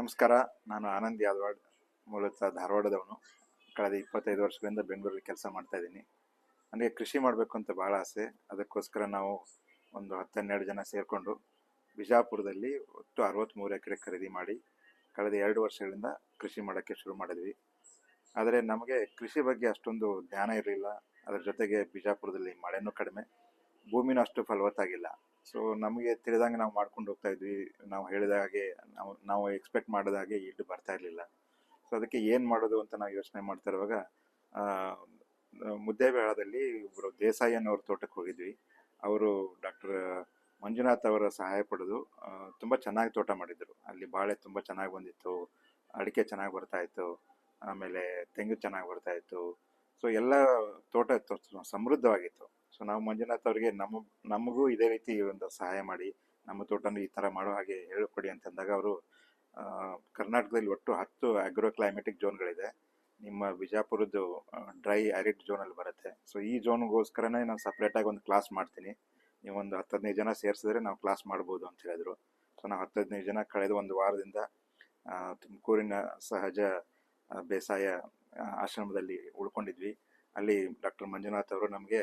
ನಮಸ್ಕಾರ, ನಾನು ಆನಂದ್ ಯಾದವಾಡ್, ಮೂಲತಃ ಧಾರವಾಡದವನು. ಕಳೆದ ಇಪ್ಪತ್ತೈದು ವರ್ಷಗಳಿಂದ ಬೆಂಗಳೂರಲ್ಲಿ ಕೆಲಸ ಮಾಡ್ತಾ ಇದ್ದೀನಿ. ನನಗೆ ಕೃಷಿ ಮಾಡಬೇಕು ಅಂತ ಭಾಳ ಆಸೆ. ಅದಕ್ಕೋಸ್ಕರ ನಾವು ಒಂದು ಹತ್ತು ಹನ್ನೆರಡು ಜನ ಸೇರಿಕೊಂಡು ಬಿಜಾಪುರದಲ್ಲಿ ಒಟ್ಟು ಅರವತ್ತ್ಮೂರು ಎಕರೆ ಖರೀದಿ ಮಾಡಿ, ಕಳೆದ ಎರಡು ವರ್ಷಗಳಿಂದ ಕೃಷಿ ಮಾಡೋಕ್ಕೆ ಶುರು ಮಾಡಿದ್ವಿ. ಆದರೆ ನಮಗೆ ಕೃಷಿ ಬಗ್ಗೆ ಅಷ್ಟೊಂದು ಜ್ಞಾನ ಇರಲಿಲ್ಲ. ಅದರ ಜೊತೆಗೆ ಬಿಜಾಪುರದಲ್ಲಿ ಮಳೆನೂ ಕಡಿಮೆ. ಭೂಮಿನೂ ಅಷ್ಟು ಫಲವತ್ತಾಗಿಲ್ಲ. ಸೊ ನಮಗೆ ತಿಳಿದಂಗೆ ನಾವು ಮಾಡ್ಕೊಂಡು ಹೋಗ್ತಾ ಇದ್ವಿ. ನಾವು ಹೇಳಿದ ಹಾಗೆ, ನಾವು ನಾವು ಎಕ್ಸ್ಪೆಕ್ಟ್ ಮಾಡಿದ ಹಾಗೆ ಈಲ್ಡ್ ಬರ್ತಾ ಇರಲಿಲ್ಲ. ಸೊ ಅದಕ್ಕೆ ಏನು ಮಾಡೋದು ಅಂತ ನಾವು ಯೋಚನೆ ಮಾಡ್ತಾ ಇರುವಾಗ ಮುದ್ದೇಬೇಳದಲ್ಲಿ ಒಬ್ಬರು ದೇಸಾಯಿ ಅನ್ನೋರ ತೋಟಕ್ಕೆ ಹೋಗಿದ್ವಿ. ಅವರು ಡಾಕ್ಟರ್ ಮಂಜುನಾಥ್ ಅವರ ಸಹಾಯ ಪಡೆದು ತುಂಬ ಚೆನ್ನಾಗಿ ತೋಟ ಮಾಡಿದ್ರು. ಅಲ್ಲಿ ಬಾಳೆ ತುಂಬ ಚೆನ್ನಾಗಿ ಬಂದಿತ್ತು, ಅಡಿಕೆ ಚೆನ್ನಾಗಿ ಬರ್ತಾ ಇತ್ತು, ಆಮೇಲೆ ತೆಂಗು ಚೆನ್ನಾಗಿ ಬರ್ತಾ ಇತ್ತು. ಸೊ ಎಲ್ಲ ತೋಟ ಸಮೃದ್ಧವಾಗಿತ್ತು. ಸೊ ನಾವು ಮಂಜುನಾಥ್ ಅವರಿಗೆ ನಮ್ಮ, ನಮಗೂ ಇದೇ ರೀತಿ ಒಂದು ಸಹಾಯ ಮಾಡಿ, ನಮ್ಮ ತೋಟನ ಈ ಥರ ಮಾಡೋ ಹಾಗೆ ಹೇಳಿಕೊಡಿ ಅಂತಂದಾಗ ಅವರು ಕರ್ನಾಟಕದಲ್ಲಿ ಒಟ್ಟು ಹತ್ತು ಆಗ್ರೋ ಕ್ಲೈಮೆಟಿಕ್ ಝೋನ್ಗಳಿದೆ ನಿಮ್ಮ ಬಿಜಾಪುರದ್ದು ಡ್ರೈ ಆರಿಡ್ ಝೋನಲ್ಲಿ ಬರುತ್ತೆ. ಸೊ ಈ ಝೋನ್ಗೋಸ್ಕರನೇ ನಾನು ಸಪ್ರೇಟಾಗಿ ಒಂದು ಕ್ಲಾಸ್ ಮಾಡ್ತೀನಿ. ನೀವು ಒಂದು ಹತ್ತು ಹದಿನೈದು ಜನ ಸೇರಿಸಿದ್ರೆ ನಾವು ಕ್ಲಾಸ್ ಮಾಡ್ಬೋದು ಅಂತ ಹೇಳಿದ್ರು. ಸೊ ನಾವು ಹತ್ತು ಹದಿನೈದು ಜನ ಕಳೆದ ಒಂದು ವಾರದಿಂದ ತುಮಕೂರಿನ ಸಹಜ ಬೇಸಾಯ ಆಶ್ರಮದಲ್ಲಿ ಉಳ್ಕೊಂಡಿದ್ವಿ. ಅಲ್ಲಿ ಡಾಕ್ಟರ್ ಮಂಜುನಾಥ್ ಅವರು ನಮಗೆ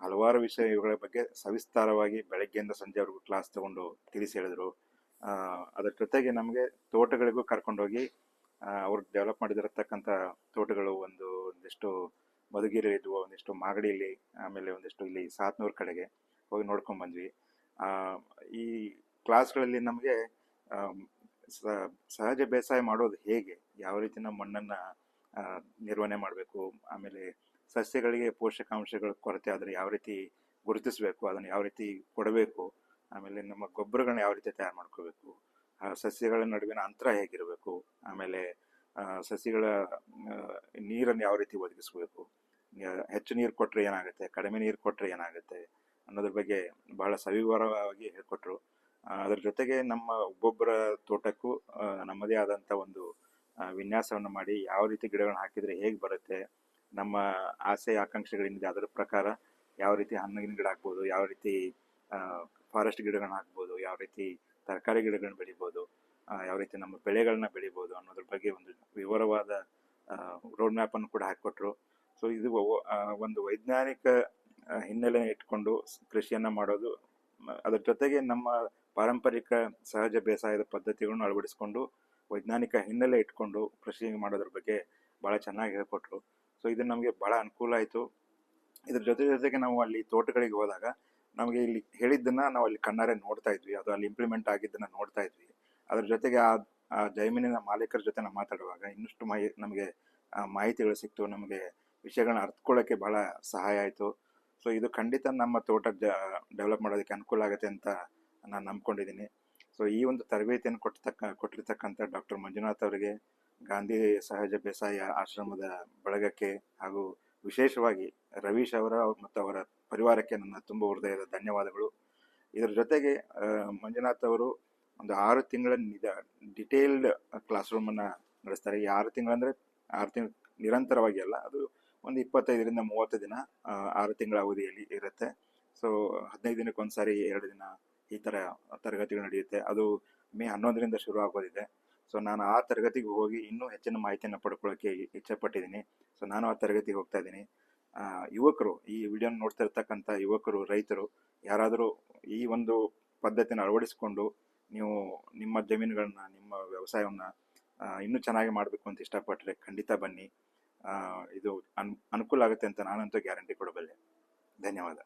ಹಲವಾರು ವಿಷಯಗಳ ಬಗ್ಗೆ ಸವಿಸ್ತಾರವಾಗಿ ಬೆಳಗ್ಗೆಯಿಂದ ಸಂಜೆವರೆಗೂ ಕ್ಲಾಸ್ ತಗೊಂಡು ತಿಳಿಸಿ ಹೇಳಿದ್ರು. ಅದರ ಜೊತೆಗೆ ನಮಗೆ ತೋಟಗಳಿಗೂ ಕರ್ಕೊಂಡೋಗಿ ಅವ್ರು ಡೆವಲಪ್ ಮಾಡಿದಿರತಕ್ಕಂಥ ತೋಟಗಳು ಒಂದು, ಒಂದಿಷ್ಟು ಮಧುಗಿರಿ ಇದ್ವು ಒಂದಿಷ್ಟು ಮಾಗಡಿಯಲ್ಲಿ ಆಮೇಲೆ ಒಂದಿಷ್ಟು ಇಲ್ಲಿ ಸಾತ್ನೂರು ಕಡೆಗೆ ಹೋಗಿ ನೋಡ್ಕೊಂಡ್ ಬಂದ್ವಿ. ಈ ಕ್ಲಾಸ್ಗಳಲ್ಲಿ ನಮಗೆ ಸಹಜ ಬೇಸಾಯ ಮಾಡೋದು ಹೇಗೆ? ಯಾವ ರೀತಿ ನಮ್ಮ ಮಣ್ಣನ್ನು ನಿರ್ವಹಣೆ ಮಾಡಬೇಕು. ಆಮೇಲೆ ಸಸ್ಯಗಳಿಗೆ ಪೋಷಕಾಂಶಗಳ ಕೊರತೆ ಆದರೆ ಯಾವ ರೀತಿ ಗುರುತಿಸಬೇಕು, ಅದನ್ನು ಯಾವ ರೀತಿ ಕೊಡಬೇಕು, ಆಮೇಲೆ ನಮ್ಮ ಗೊಬ್ಬರಗಳನ್ನ ಯಾವ ರೀತಿ ತಯಾರು ಮಾಡ್ಕೋಬೇಕು ಸಸ್ಯಗಳ ನಡುವಿನ ಅಂತರ ಹೇಗಿರಬೇಕು, ಆಮೇಲೆ ಸಸಿಗಳ ನೀರನ್ನು ಯಾವ ರೀತಿ ಒದಗಿಸ್ಬೇಕು ಹೆಚ್ಚು ನೀರು ಕೊಟ್ಟರೆ ಏನಾಗುತ್ತೆ, ಕಡಿಮೆ ನೀರು ಕೊಟ್ಟರೆ ಏನಾಗುತ್ತೆ ಅನ್ನೋದ್ರ ಬಗ್ಗೆ ಬಹಳ ಸವಿವರವಾಗಿ ಹೇಳ್ಕೊಟ್ರು. ಅದರ ಜೊತೆಗೆ ನಮ್ಮ ಒಬ್ಬೊಬ್ಬರ ತೋಟಕ್ಕೂ ನಮ್ಮದೇ ಆದಂಥ ಒಂದು ವಿನ್ಯಾಸವನ್ನು ಮಾಡಿ ಯಾವ ರೀತಿ ಗಿಡಗಳನ್ನ ಹಾಕಿದರೆ ಹೇಗೆ ಬರುತ್ತೆ, ನಮ್ಮ ಆಸೆ ಆಕಾಂಕ್ಷೆಗಳೇನಿದೆ ಅದರ ಪ್ರಕಾರ ಯಾವ ರೀತಿ ಹಣ್ಣಿನ ಗಿಡ ಹಾಕ್ಬೋದು, ಯಾವ ರೀತಿ ಫಾರೆಸ್ಟ್ ಗಿಡಗಳನ್ನ ಹಾಕ್ಬೋದು, ಯಾವ ರೀತಿ ತರಕಾರಿ ಗಿಡಗಳನ್ನ ಬೆಳಿಬೋದು ಯಾವ ರೀತಿ ನಮ್ಮ ಬೆಳೆಗಳನ್ನ ಬೆಳಿಬೋದು ಅನ್ನೋದ್ರ ಬಗ್ಗೆ ಒಂದು ವಿವರವಾದ ರೋಡ್ ಮ್ಯಾಪನ್ನು ಕೂಡ ಹಾಕಿಕೊಟ್ರು. ಸೊ ಇದು ಒಂದು ವೈಜ್ಞಾನಿಕ ಹಿನ್ನೆಲೆ ಇಟ್ಕೊಂಡು ಕೃಷಿಯನ್ನ ಮಾಡೋದು ಅದರ ಜೊತೆಗೆ ನಮ್ಮ ಪಾರಂಪರಿಕ ಸಹಜ ಬೇಸಾಯದ ಪದ್ಧತಿಗಳನ್ನು ಅಳವಡಿಸಿಕೊಂಡು ವೈಜ್ಞಾನಿಕ ಹಿನ್ನೆಲೆ ಇಟ್ಕೊಂಡು ಕೃಷಿ ಮಾಡೋದ್ರ ಬಗ್ಗೆ ಭಾಳ ಚೆನ್ನಾಗಿ ಹೇಳ್ಕೊಟ್ರು. ಸೊ ಇದು ನಮಗೆ ಭಾಳ ಅನುಕೂಲ ಆಯಿತು. ಇದ್ರ ಜೊತೆ ಜೊತೆಗೆ ನಾವು ಅಲ್ಲಿ ತೋಟಗಳಿಗೆ ಹೋದಾಗ ನಮಗೆ ಇಲ್ಲಿ ಹೇಳಿದ್ದನ್ನ ನಾವು ಅಲ್ಲಿ ಕಣ್ಣಾರೆ ನೋಡ್ತಾ ಇದ್ವಿ. ಅದು ಅಲ್ಲಿ ಇಂಪ್ಲಿಮೆಂಟ್ ಆಗಿದ್ದನ್ನ ನೋಡ್ತಾ ಇದ್ವಿ. ಅದ್ರ ಜೊತೆಗೆ ಆ ಜೈಮಿನಿನ ಮಾಲೀಕರ ಜೊತೆ ನಾವು ಮಾತಾಡುವಾಗ ಇನ್ನಷ್ಟು ಮಾಹಿ, ನಮಗೆ ಮಾಹಿತಿಗಳು ಸಿಕ್ತು. ನಮಗೆ ವಿಷಯಗಳನ್ನ ಅರ್ಥಕೊಳ್ಳೋಕ್ಕೆ ಬಹಳ ಸಹಾಯ ಆಯಿತು. ಸೊ ಇದು ಖಂಡಿತ ನಮ್ಮ ತೋಟ ಡೆವಲಪ್ ಮಾಡೋದಕ್ಕೆ ಅನುಕೂಲ ಆಗುತ್ತೆ ಅಂತ ನಾನು ನಂಬ್ಕೊಂಡಿದ್ದೀನಿ. ಸೊ ಈ ಒಂದು ತರಬೇತಿಯನ್ನು ಕೊಟ್ಟತಕ್ಕ, ಕೊಟ್ಟಿರ್ತಕ್ಕಂಥ ಡಾಕ್ಟರ್ ಮಂಜುನಾಥ್ ಅವರಿಗೆ ಗಾಂಧಿ ಸಹಜ ಬೇಸಾಯ ಆಶ್ರಮದ ಬಳಗಕ್ಕೆ ಹಾಗೂ ವಿಶೇಷವಾಗಿ ರವೀಶ್ ಅವರ ಮತ್ತು ಅವರ ಪರಿವಾರಕ್ಕೆ ನನ್ನ ತುಂಬ ಹೃದಯದ ಧನ್ಯವಾದಗಳು. ಇದರ ಜೊತೆಗೆ ಮಂಜುನಾಥ್ ಅವರು ಒಂದು ಆರು ತಿಂಗಳ ನಿಧ ಡಿಟೇಲ್ಡ್ ಕ್ಲಾಸ್ ರೂಮನ್ನು ನಡೆಸ್ತಾರೆ. ಈ ಆರು ತಿಂಗಳಂದರೆ ಆರು ತಿಂಗಳು ನಿರಂತರವಾಗಿ ಅಲ್ಲ, ಅದು ಒಂದು ಇಪ್ಪತ್ತೈದರಿಂದ ಮೂವತ್ತು ದಿನ ಆರು ತಿಂಗಳ ಅವಧಿಯಲ್ಲಿ ಇರುತ್ತೆ. ಸೊ ಹದಿನೈದು ದಿನಕ್ಕೆ ಒಂದ್ಸಾರಿ ಎರಡು ದಿನ ಈ ಥರ ತರಗತಿಗಳು ನಡೆಯುತ್ತೆ. ಅದು ಮೇ ಹನ್ನೊಂದರಿಂದ ಶುರು ಆಗೋದಿದೆ. ಸೊ ನಾನು ಆ ತರಗತಿಗೆ ಹೋಗಿ ಇನ್ನೂ ಹೆಚ್ಚಿನ ಮಾಹಿತಿಯನ್ನು ಪಡ್ಕೊಳ್ಳೋಕ್ಕೆ ಇಚ್ಛೆ ಪಟ್ಟಿದ್ದೀನಿ ಸೊ ನಾನು ಆ ತರಗತಿಗೆ ಹೋಗ್ತಾ ಇದ್ದೀನಿ. ಯುವಕರು, ಈ ವಿಡಿಯೋನ ನೋಡ್ತಾ ಇರ್ತಕ್ಕಂಥ ಯುವಕರು, ರೈತರು, ಯಾರಾದರೂ ಈ ಒಂದು ಪದ್ಧತಿನ ಅಳವಡಿಸಿಕೊಂಡು ನೀವು ನಿಮ್ಮ ಜಮೀನುಗಳನ್ನ, ನಿಮ್ಮ ವ್ಯವಸಾಯವನ್ನು ಇನ್ನೂ ಚೆನ್ನಾಗಿ ಮಾಡಬೇಕು ಅಂತ ಇಷ್ಟಪಟ್ಟರೆ ಖಂಡಿತ ಬನ್ನಿ. ಇದು ಅನ್, ಅನುಕೂಲ ಆಗುತ್ತೆ ಅಂತ ನಾನಂತೂ ಗ್ಯಾರಂಟಿ ಕೊಡಬಲ್ಲೆ. ಧನ್ಯವಾದ.